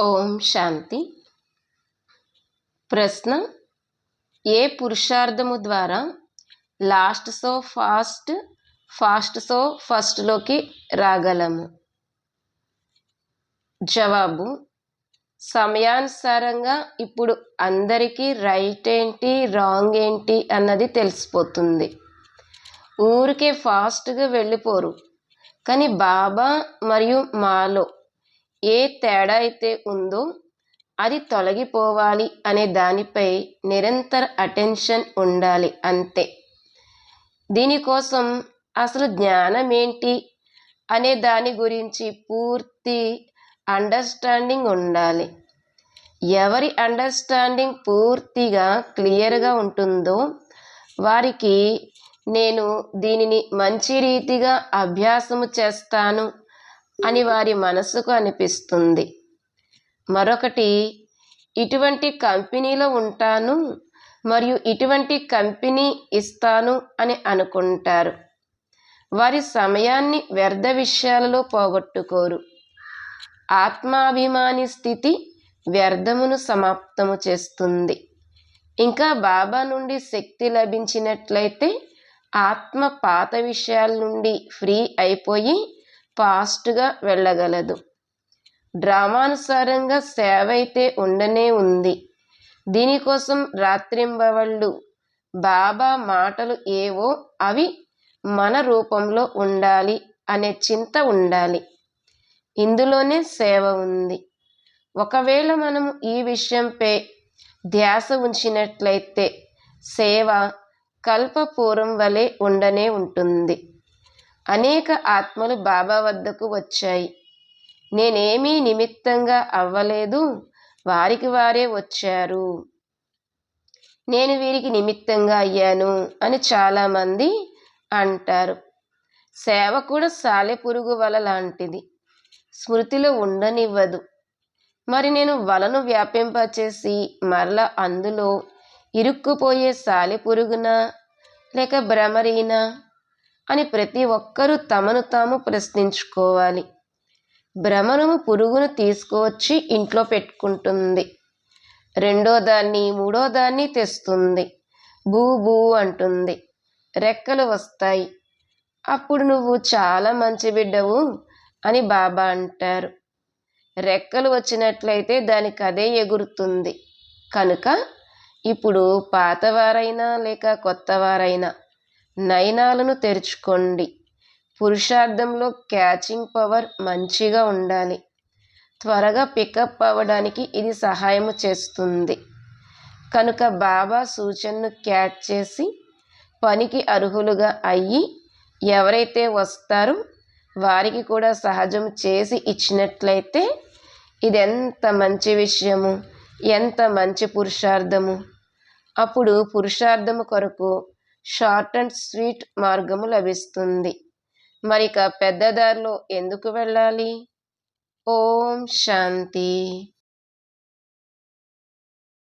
ఓం శాంతి. ప్రశ్న ఏ పురుషార్థము ద్వారా last so fast fast so ఫస్ట్లోకి రాగలము? జవాబు సమయానుసారంగా ఇప్పుడు అందరికీ రైట్ ఏంటి రాంగ్ ఏంటి అన్నది తెలిసిపోతుంది. ఊరికే ఫాస్ట్గా వెళ్ళిపోరు. కానీ బాబా మరియు మాలో ఏ తేడా అయితే ఉందో అది తొలగిపోవాలి అనే దానిపై నిరంతర అటెన్షన్ ఉండాలి అంతే. దీనికోసం అసలు జ్ఞానం ఏంటి అనే దాని గురించి పూర్తి అండర్స్టాండింగ్ ఉండాలి. ఎవరి అండర్స్టాండింగ్ పూర్తిగా క్లియర్గా ఉంటుందో వారికి నేను దీనిని మంచి రీతిగా అభ్యాసము చేస్తాను అని వారి మనసుకు అనిపిస్తుంది. మరొకటి ఇటువంటి కంపెనీలో ఉంటాను మరియు ఇటువంటి కంపెనీ ఇస్తాను అని అనుకుంటారు. వారి సమయాన్ని వ్యర్థ విషయాలలో పోగొట్టుకోరు. ఆత్మాభిమాని స్థితి వ్యర్థమును సమాప్తము చేస్తుంది. ఇంకా బాబా నుండి శక్తి లభించినట్లయితే ఆత్మ పాత విషయాల నుండి ఫ్రీ అయిపోయి ఫాస్ట్గా వెళ్ళగలదు. డ్రామానుసారంగా సేవ అయితే ఉండనే ఉంది. దీనికోసం రాత్రింబవళ్ళు బాబా మాటలు ఏవో అవి మన రూపంలో ఉండాలి అనే చింత ఉండాలి. ఇందులోనే సేవ ఉంది. ఒకవేళ మనము ఈ విషయంపై ధ్యాస ఉంచినట్లయితే సేవ కల్పపూర్వం వలె ఉండనే ఉంటుంది. అనేక ఆత్మలు బాబా వద్దకు వచ్చాయి. నేనేమీ నిమిత్తంగా అవ్వలేదు. వారికి వారే వచ్చారు. నేను వీరికి నిమిత్తంగా అయ్యాను అని చాలామంది అంటారు. సేవ కూడా సాలెపురుగు వల లాంటిది. స్మృతిలో ఉండనివ్వదు. మరి నేను వలను వ్యాపింపచేసి మరల అందులో ఇరుక్కుపోయే సాలెపురుగునా లేక భ్రమరీనా? అని ప్రతి ఒక్కరూ తమను తాము ప్రశ్నించుకోవాలి. భ్రమణము పురుగును తీసుకువచ్చి ఇంట్లో పెట్టుకుంటుంది. రెండో దాన్ని మూడో దాన్ని తెస్తుంది. బూ బూ అంటుంది. రెక్కలు వస్తాయి. అప్పుడు నువ్వు చాలా మంచి బిడ్డవు అని బాబా అంటారు. రెక్కలు వచ్చినట్లయితే దానికి అదే ఎగురుతుంది. కనుక ఇప్పుడు పాతవారైనా లేక కొత్తవారైనా నయనాలను తెరుచుకోండి. పురుషార్థంలో క్యాచింగ్ పవర్ మంచిగా ఉండాలి. త్వరగా పికప్ అవ్వడానికి ఇది సహాయం చేస్తుంది. కనుక బాబా సూచనను క్యాచ్ చేసి పనికి అర్హులుగా అయ్యి ఎవరైతే వస్తారో వారికి కూడా సహజం చేసి ఇచ్చినట్లయితే ఇది ఎంత మంచి విషయము ఎంత మంచి పురుషార్థము. అప్పుడు పురుషార్థము కొరకు షార్ట్ అండ్ స్వీట్ మార్గము లభిస్తుంది. మరిక పెద్ద దారిలో ఎందుకు వెళ్ళాలి? ఓం శాంతి.